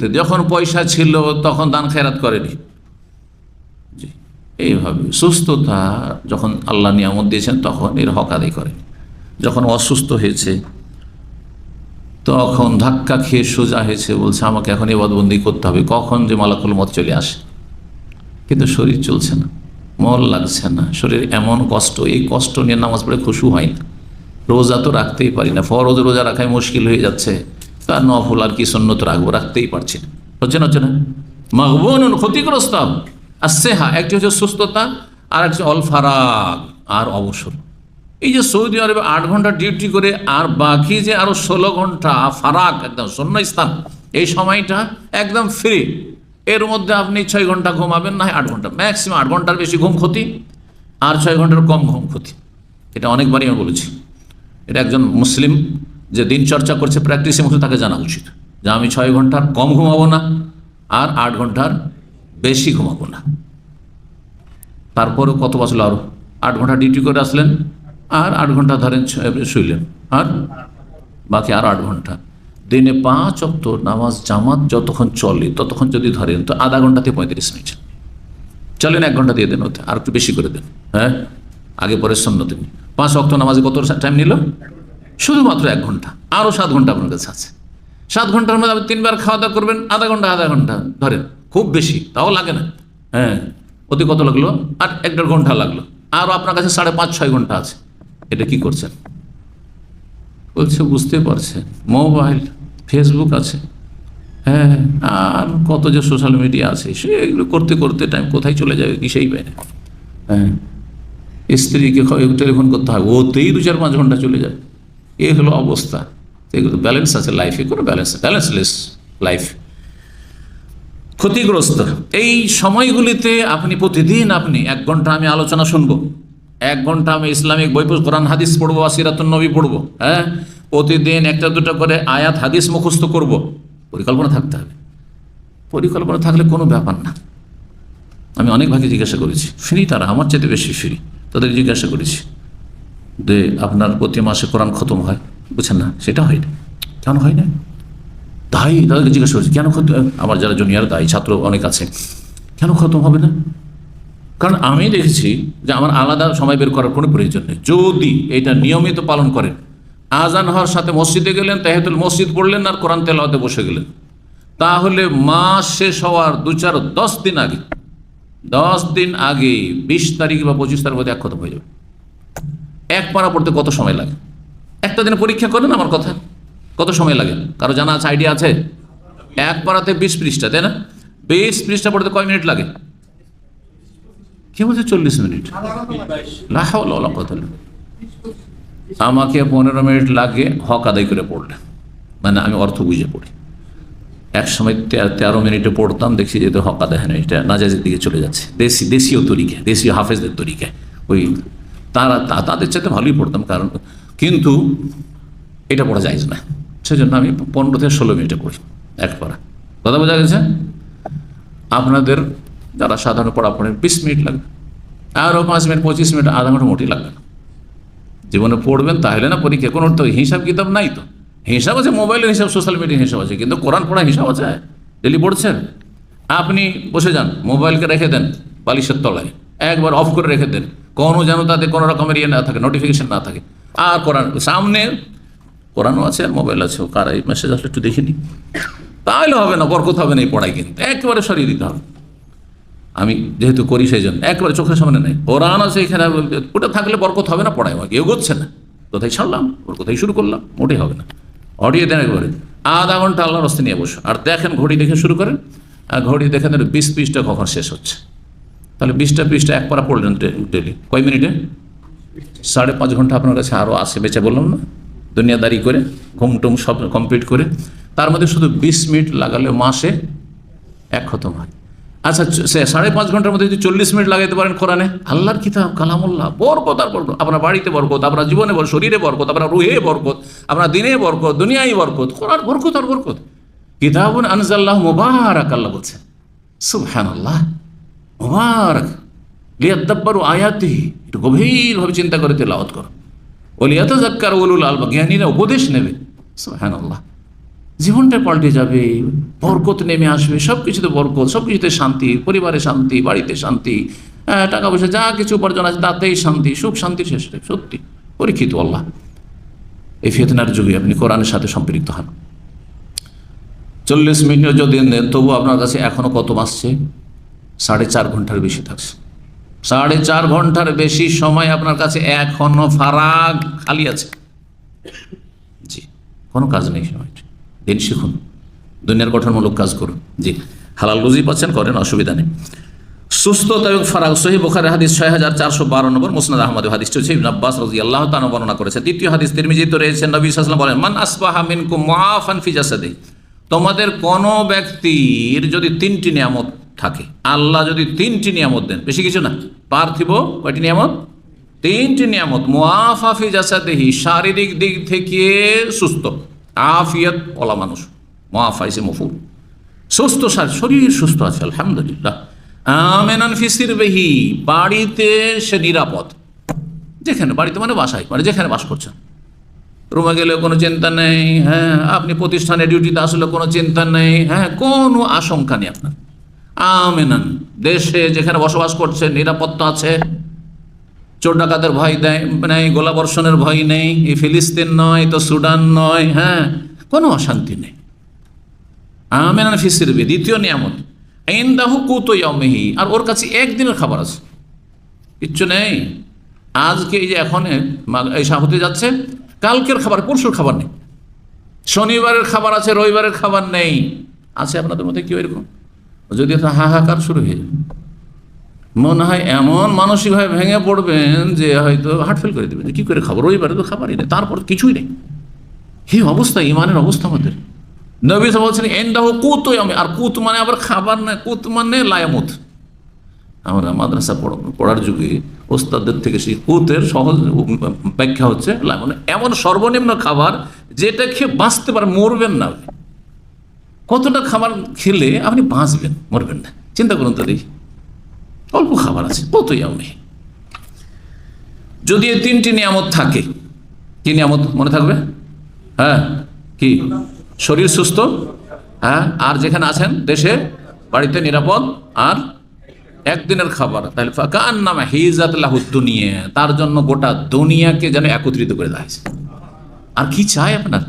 দিতে যখন পয়সা ছিল, তখন দান খেরাত করেনি। এইভাবে সুস্থতা যখন আল্লাহ নিয়ামত দিয়েছেন, তখন এর হক আদায় করে যখন অসুস্থ হয়েছে, তখন ধাক্কা খেয়ে সোজা হয়েছে, বলছে, আমাকে এখন এবাদবন্দি করতে হবে। কখন যে মালাকুল মত চলে আসে। কিন্তু শরীর চলছে না মন লাগছে না, শরীর এমন কষ্ট, এই কষ্ট নিয়ে নামাজ পড়ে খুশু হয় না। রোজা তো রাখতেই পারি না, ফরজ রোজা রাখাই মুশকিল হয়ে যাচ্ছে। তার নফল আর কি সন্ন্যত রাখব রাখতেই পারছি না। হচ্ছে না হচ্ছে না? মাহবুন ক্ষতিগ্রস্ত। আর সেহা একটি হচ্ছে সুস্থতা, আর একটি অল ফারাগ আর অবসর। এই যে সৌদি আরবে আট ঘণ্টা ডিউটি করে, আর বাকি যে আরও ষোলো ঘণ্টা ফারাক, একদম শূন্য স্থান এই সময়টা একদম ফ্রি এর মধ্যে আপনি ছয় ঘণ্টা ঘুমাবেন, না আট ঘণ্টা ম্যাক্সিমাম আট ঘণ্টার বেশি ঘুম ক্ষতি, আর ছয় ঘণ্টার কম ঘুম ক্ষতি। এটা অনেকবারই আমি বলেছি। এটা একজন মুসলিম যে দিন চর্চা করছে প্র্যাকটিসের মতো তাকে জানা উচিত। যে আমি ছয় ঘণ্টার কম ঘুমাবো না, আর আট ঘণ্টার বেশি ঘুমাবো না। তারপরে কত বছর আরও আট ঘণ্টা ডিউটি করে আসলেন, আর আট ঘণ্টা ধরেন শুইলেন। আর বাকি আর আট ঘণ্টা। দিনে পাঁচ অক্ত নামাজ জামাত যতক্ষণ চলে, ততক্ষণ যদি ধরেন, তো আধা ঘন্টাতে পঁয়ত্রিশ মিনিট। চলেন এক ঘণ্টা দিয়ে দেন ওতে, আর একটু বেশি করে দেন। হ্যাঁ? আগে পরে সন্ন দিন পাঁচ অক্ত নামাজে কত টাইম নিল? শুধুমাত্র এক ঘণ্টা আরও সাত ঘণ্টা আপনার কাছে আছে। সাত ঘণ্টার মধ্যে আপনি তিনবার খাওয়া দাওয়া করবেন, আধা ঘণ্টা আধা ঘণ্টা, ধরেন, খুব বেশি, তাও লাগে না। হ্যাঁ ওতে কত লাগল? আর এক দেড় ঘণ্টা লাগল। আরও আপনার কাছে সাড়ে পাঁচ, ছয় ঘণ্টা আছে। এটা কি করছেন? বলছে, বুঝতে পারছে। মোবাইল, ফেসবুক আছে। হ্যাঁ আর কত যে সোশ্যাল মিডিয়া আছে, সেগুলো করতে করতে টাইম কোথায় চলে যাবে কি সেই পায় হ্যাঁ স্ত্রীকে টেলিফোন করতে হয়, ওতেই দু চার পাঁচ ঘণ্টা চলে যায় এ হলো অবস্থা। এগুলো ব্যালেন্স আছে লাইফে কোনো ব্যালেন্স ব্যালেন্সলেস লাইফ ক্ষতিগ্রস্ত। এই সময়গুলিতে আপনি প্রতিদিন আপনি, এক ঘণ্টা আমি আলোচনা শুনব, এক ঘণ্টা আমি ইসলামিক বই কোরআন, হাদিস পড়ব সিরাতুন নবী পড়ব হ্যাঁ? প্রতিদিন একটা দুটো করে আয়াত, হাদিস মুখস্থ করব। পরিকল্পনা থাকতে হবে। পরিকল্পনা থাকলে কোনো ব্যাপার না। আমি অনেক ভাগে জিজ্ঞাসা করেছি, ফ্রি তারা? আমার চাইতে বেশি ফ্রি। তাদের জিজ্ঞাসা করেছি। যে আপনার প্রতি মাসে কোরআন খতম হয়, বুঝছেন না? সেটা হয় না কেন হয় না তাই তাদেরকে জিজ্ঞাসা করেছি, কেন আমার যারা জুনিয়র দায়ী ছাত্র অনেক আছে, কেন খতম হবে না? কারণ আমি দেখেছি যে আমার আলাদা সময় বের করার কোনো প্রয়োজন নেই। যদি এটা নিয়মিত পালন করেন, আজান হওয়ার সাথে মসজিদে গেলেন, তাহেতুল মসজিদ পড়লেন আর কোরআন তেলাওয়াতে বসে গেলেন, তাহলে মাস শেষ হওয়ার দু চার, দশ দিন আগে, দশ দিন আগে, বিশ তারিখ বা পঁচিশ তারিখ মধ্যে এক খতম হয়ে যাবে। এক পারা পড়তে কত সময় লাগে? একটা দিনে পরীক্ষা করেন আমার কথা? কত সময় লাগে? কারও জানা আছে, আইডিয়া আছে? এক পারাতে বিশ পৃষ্ঠা, তাই না? বিশ পৃষ্ঠা পড়তে কয় মিনিট লাগে? কি বলছে চল্লিশ মিনিট? আমাকে পনেরো মিনিট লাগে হক আদায় করে পড়লে। মানে আমি অর্থ বুঝে পড়ি। এক সময় তেরো মিনিটে পড়তাম, দেখছি যেহেতু হক আদায় হয় না এটা নাজাজের দিকে চলে যাচ্ছে। দেশি, দেশীয় তরিকে দেশীয় হাফেজদের তরিকে ওই তারা তা- তাদের চাইতে ভালোই পড়তাম, কারণ কিন্তু এটা পড়া যায় না। সেজন্য আমি পনেরো থেকে ষোলো মিনিটে পড়ি, এক পড়া কথা বোঝা গেছে? আপনাদের যারা সাধারণ পড়া পড়েন, বিশ মিনিট লাগবে। আরও পাঁচ মিনিট, পঁচিশ মিনিট, আধা ঘণ্টা মোটেই লাগবে জীবনে পড়বেন, তাহলে না পরীক্ষা। কোনো তো হিসাব কিতাব নাই তো। হিসাব আছে, মোবাইলের হিসাব, সোশ্যাল মিডিয়ার হিসাব আছে, কিন্তু কোরআন পড়া হিসাব আছে। ডেলি পড়ছেন? আপনি বসে যান, মোবাইলকে রেখে দেন, বালিশের তলায়। একবার অফ করে রেখে দেন। কোনো যেন তাতে কোনো রকমের ইয়ে না থাকে নোটিফিকেশন না থাকে। আর কোরআন, সামনে কোরআনও আছে আর মোবাইল আছে, কার এই মেসেজ আসলে একটু দেখে নিই তাহলে হবে না, বরকত হবে না এই পড়াই কিন্তু। একেবারে সরিয়ে দিতে হবে। আমি যেহেতু করি সেই জন্য, একবারে চোখের সামনে নেই। কোরআন আছে এখানে, ওটা থাকলে বরকত হবে না পড়াই আমাকে, এগোচ্ছে না। কোথায় ছাড়লাম ওর কোথায় শুরু করলাম, মোটেই হবে না। অডিও দেন একবারে। আধা ঘণ্টা আল্লাহর রাস্তা নিয়ে বসো। আর দেখেন ঘড়ি দেখে শুরু করেন, আর ঘড়ি দেখেন বিশ পিসটা কখন শেষ হচ্ছে। তাহলে বিশটা পিসটা এক পারা পড়লেন ডেলি। কয় মিনিটে? সাড়ে পাঁচ ঘণ্টা আপনার কাছে আরও আসে বেঁচে বললাম না? দুনিয়াদারি করে, ঘুম টুম সব কমপ্লিট করে, তার মধ্যে শুধু বিশ মিনিট লাগালে মাসে এক খতম হয়। আচ্ছা সে সাড়ে পাঁচ ঘণ্টার মধ্যে যদি চল্লিশ মিনিট লাগাইতে পারেন কোরআনে? আল্লাহর কিতাব, কালামুল্লাহ, বরকত আর বরকত। আপনার বাড়িতে বরকত, আপনার জীবনে বর শরীরে বরকত, আপনার রুহে বরকত, আপনার দিনে বরকত, দুনিয়ায় বরকত, কোরআন বরকত আর বরকত। কিতাবুন আনজাল্লাহ মুবারক আল্লাহ বলছেন সুবহানাল্লাহ। মুবারক লিয়াদ্দাব্বারু আয়াতি একটু গভীরভাবে চিন্তা করে তেলাওয়াত করো। ওলিয়াত জাক্কার ওলুল আলবা জ্ঞানীরা উপদেশ নেবে। সুবহানাল্লাহ। জীবনটা পাল্টে যাবে বরকত নেমে আসবে সব কিছুতে বরকত সব কিছুতে শান্তি পরিবারে শান্তি বাড়িতে শান্তি হ্যাঁ, টাকা পয়সা যা কিছু উপার্জন আছে তাতেই শান্তি সুখ শান্তি শেষ। সত্যি। পরীক্ষিত আল্লাহ। এই ফেতনার যুগে আপনি কোরআনের সাথে সম্পৃক্ত হন। চল্লিশ মিনিট যদি নেন তবু আপনার কাছে এখনও কত বাঁচছে সাড়ে চার ঘণ্টার বেশি থাকছে। সাড়ে চার ঘণ্টার বেশি সময় আপনার কাছে এখনও ফারাক খালি আছে। জি, কোনো কাজ নেই সময়টা দিন শিখুন। দুনিয়ার গঠনমূলক কাজ করুন। জি, হালাল রুজি পাচ্ছেন, করেন, অসুবিধা নেই। সুস্থতা এবং ফারাক, সহি বোখারে হাদিস ছয় হাজার চারশো বারো নম্বর, মুসনাদ আহমদ হাদিস হচ্ছে ইবনে আব্বাস রাজি আল্লাহ তানো বর্ণনা করেছে। দ্বিতীয় হাদিস তিরমিজিত রয়েছে, নবী সাল্লাম বলেন, মান আসবাহা মিনকুম মুআফান ফি জাসাদি তোমাদের কোন ব্যক্তির যদি তিনটি নিয়ামত থাকে। আল্লাহ যদি তিনটি নিয়ামত দেন, বেশি কিছু না, পার্থিব কয়টি নিয়ামত? তিনটি নিয়ামত মুআফা ফি জাসাদিহি, শারীরিক দিক থেকে সুস্থ, আফিয়ত ওলা মানুষ। মুআফা ইসে মফুল। সুস্থ শরীর সুস্থ আছে, আলহামদুলিল্লাহ। আমেনান ফিসির বেহি বাড়িতে সে নিরাপদ। যেখানে, বাড়িতে মানে বাসায় মানে যেখানে বাস করছেন রুমে গেলে কোনো চিন্তা নেই হ্যাঁ আপনি প্রতিষ্ঠানে ডিউটিতে আসলে কোনো চিন্তা নেই হ্যাঁ কোনো আশঙ্কা নেই আপনার। আমেনান। দেশে যেখানে বসবাস করছে, নিরাপত্তা আছে, চোর ডাকাতের ভয় দেয়, নেই, গোলাবর্ষণের ভয় নেই, এই ফিলিস্তিন নয়, তো সুডান নয় হ্যাঁ কোনো অশান্তি নেই। আমেনান ফিসিরবি দ্বিতীয় নিয়ামত। ইন্দাহু কুতো ইয়ামেহি আর ওর কাছে একদিনের খাবার আছে। কিচ্ছু নেই। আজকে এই যে এখন এই হতে যাচ্ছে, কালকের খাবার, পরশুর খাবার নেই। শনিবারের খাবার আছে, রবিবারের খাবার নেই। আছে আপনাদের মধ্যে কি এরকম? যদি একটা হাহাকার শুরু হয়ে যায়। মনে হয় এমন মানসিকভাবে ভেঙে পড়বেন যে হয়তো হার্ট ফেল করে দেবেন। কী করে খাব? রবিবারে তো খাবারই নেই। তারপর কিছুই নেই। এই অবস্থা? ইমানের অবস্থা আমাদের। নবী বলছেন এন্ডাহ কুত আমি আর কুত মানে আবার খাবার না কুত মানে লায়ামুত। আমরা মাদ্রাসা পড়- পড়ার যুগে ওস্তাদদের থেকে সেই কুতের সহজ ব্যাখ্যা হচ্ছে মানে এমন সর্বনিম্ন খাবার যেটা খেয়ে বাঁচতে পারে মরবেন না। কতটা খাবার খেলে আপনি বাঁচবেন, মরবেন না। চিন্তা করুন তো দেখি। অল্প খাবার আছে কতই আমি যদি এই তিনটি নিয়ামত থাকে, কি নিয়ামত মনে থাকবে? হ্যাঁ কি? শরীর সুস্থ হ্যাঁ আর যেখানে আছেন, দেশে, বাড়িতে নিরাপদ, আর একদিনের খাবার, তাহলে কার নামে হিজাত লাহুদ্দুনিয়া তার জন্য গোটা দুনিয়াকে যেন একত্রিত করে দেয় আর কি চাই আপনার?